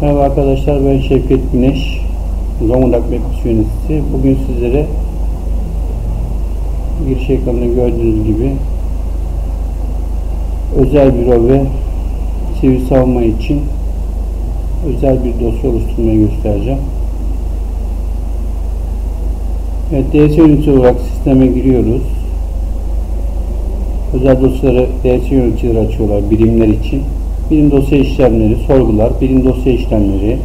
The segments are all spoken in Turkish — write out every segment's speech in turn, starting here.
Merhaba arkadaşlar ben Şevket Güneş Zonguldak Mekbus yöneticisi. Bugün sizlere giriş ekranında gördüğünüz gibi özel büro ve sivil savunma için özel bir dosya oluşturmayı göstereceğim. Evet, DS yönetici olarak sisteme giriyoruz. Özel dosyaları DS yöneticileri açıyorlar birimler için birim dosya işlemleri, sorgular, birim dosya işlemleri,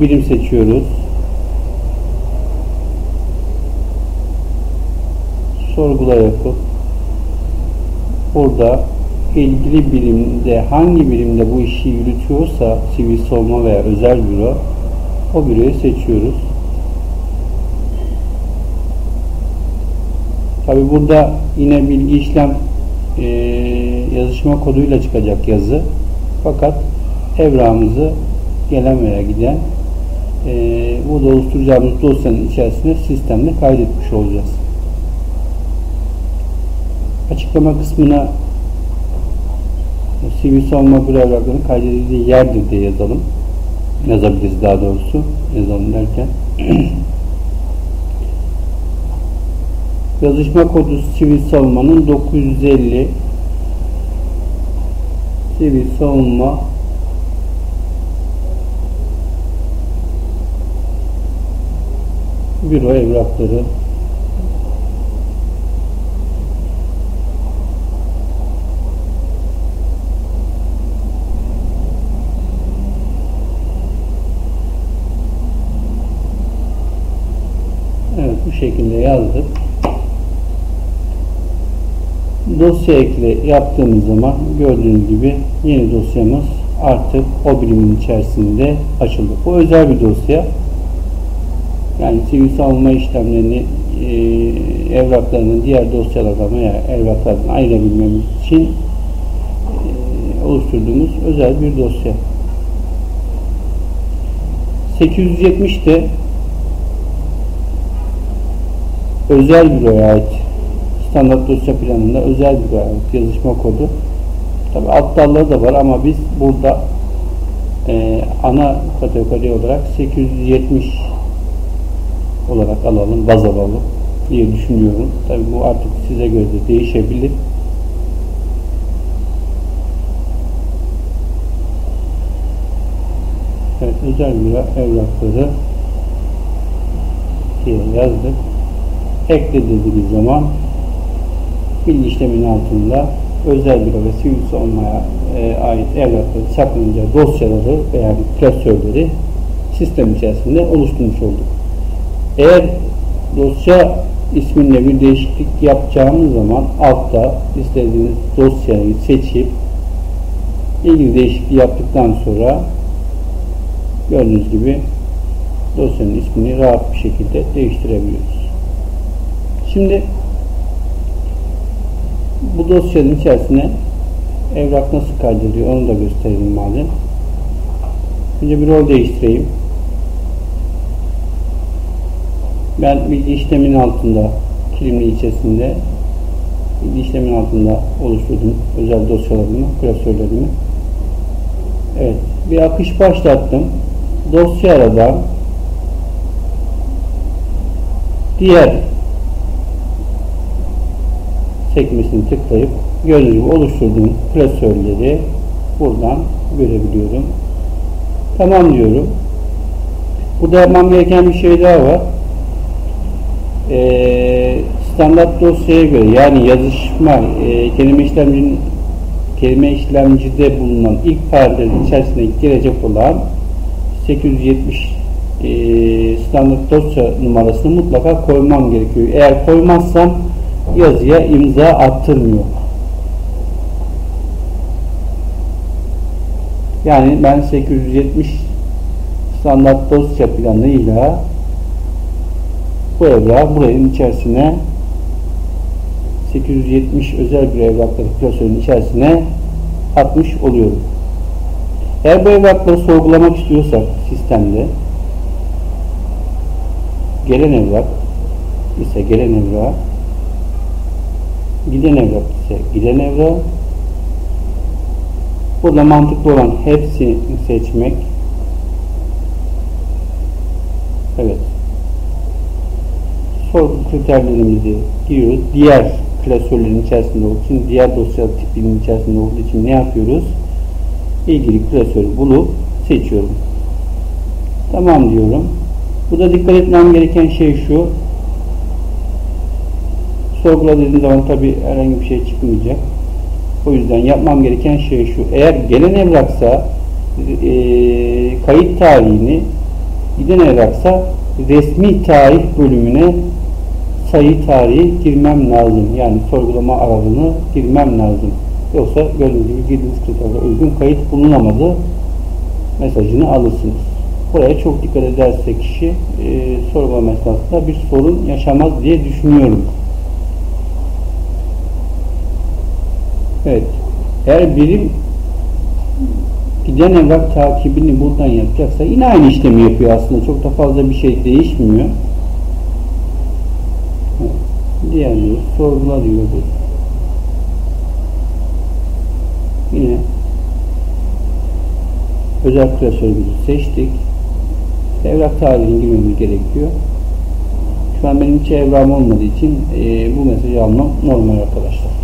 birim seçiyoruz. Sorgula yapıp burada ilgili birimde hangi birimde bu işi yürütüyorsa sivil savunma veya özel büro o büroyu seçiyoruz. Tabi burada yine bilgi işlem e, yazışma koduyla çıkacak yazı. Fakat evrağımızı gelen veya giden e, bu oluşturacağımız dosyanın içerisine sistemde kaydetmiş olacağız. Açıklama kısmına sivil savunma büro evraklarının kaydedildiği yerdir diye yazalım. Yazabiliriz daha doğrusu. Yazalım derken. Yazışma kodu sivil savunmanın 950 sivil savunma. Büro evrakları. Evet bu şekilde yazdık dosya ekle yaptığımız zaman gördüğünüz gibi yeni dosyamız artık o birimin içerisinde açıldı. Bu özel bir dosya. Yani sivil savunma işlemlerini e, evraklarının diğer dosyalardan veya evraklardan ayırabilmemiz için e, oluşturduğumuz özel bir dosya. 870 de özel büroya ait standart dosya planında özel bir yazışma kodu. Tabi alt dalları da var ama biz burada e, ana kategori olarak 870 olarak alalım, baz alalım diye düşünüyorum. Tabi bu artık size göre de değişebilir. Evet, özel bir evrakları diye yazdık. Ekle dediğimiz zaman bilgi işlemin altında özel büro ve sivil savunmaya e, ait evrakları saklanacağı dosyaları veya klasörleri sistem içerisinde oluşturmuş olduk. Eğer dosya isminde bir değişiklik yapacağımız zaman altta istediğiniz dosyayı seçip ilgili değişikliği yaptıktan sonra gördüğünüz gibi dosyanın ismini rahat bir şekilde değiştirebiliyoruz. Şimdi bu dosyanın içerisine evrak nasıl kaydediliyor onu da göstereyim madem. Önce bir rol değiştireyim. Ben bilgi işlemin altında kilimli içerisinde bilgi işlemin altında oluşturdum özel dosyalarımı, klasörlerimi. Evet. Bir akış başlattım. Dosya aradan diğer sekmesini tıklayıp gördüğünüz oluşturduğum klasörleri buradan görebiliyorum. Tamam diyorum. Burada yapmam gereken bir şey daha var. Ee, standart dosyaya göre yani yazışma e, kelime işlemcinin kelime işlemcide bulunan ilk parantezin içerisine girecek olan 870 e, standart dosya numarasını mutlaka koymam gerekiyor. Eğer koymazsam yazıya imza attırmıyor. Yani ben 870 standart dosya planıyla bu evrağı buranın içerisine 870 özel bir evrakları klasörün içerisine atmış oluyorum. Eğer bu evrakları sorgulamak istiyorsak sistemde gelen evrak ise gelen evrak giden evrak ise giden evrak Burada mantıklı olan hepsini seçmek. Evet. Sorgu kriterlerimizi giriyoruz. Diğer klasörlerin içerisinde olduğu için, diğer dosya tipinin içerisinde olduğu için ne yapıyoruz? İlgili klasörü bulup seçiyorum. Tamam diyorum. Burada dikkat etmem gereken şey şu. Sorgula dediğim zaman tabi herhangi bir şey çıkmayacak. O yüzden yapmam gereken şey şu. Eğer gelen evraksa e, kayıt tarihini giden evraksa resmi tarih bölümüne sayı tarihi girmem lazım. Yani sorgulama aralığını girmem lazım. Yoksa gördüğünüz gibi girdiğiniz kriterlere uygun kayıt bulunamadı mesajını alırsınız. Buraya çok dikkat ederse kişi e, sorgulama esnasında bir sorun yaşamaz diye düşünüyorum. Evet. Eğer birim giden evrak takibini buradan yapacaksa yine aynı işlemi yapıyor aslında. Çok da fazla bir şey değişmiyor. Diğer diyoruz. Sorgula diyoruz. Yine özel klasörümüzü seçtik. Evrak tarihini girmemiz gerekiyor. Şu an benim hiç evram olmadığı için e, bu mesajı almam normal arkadaşlar.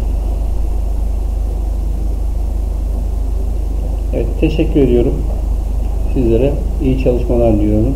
Evet teşekkür ediyorum. Sizlere iyi çalışmalar diliyorum.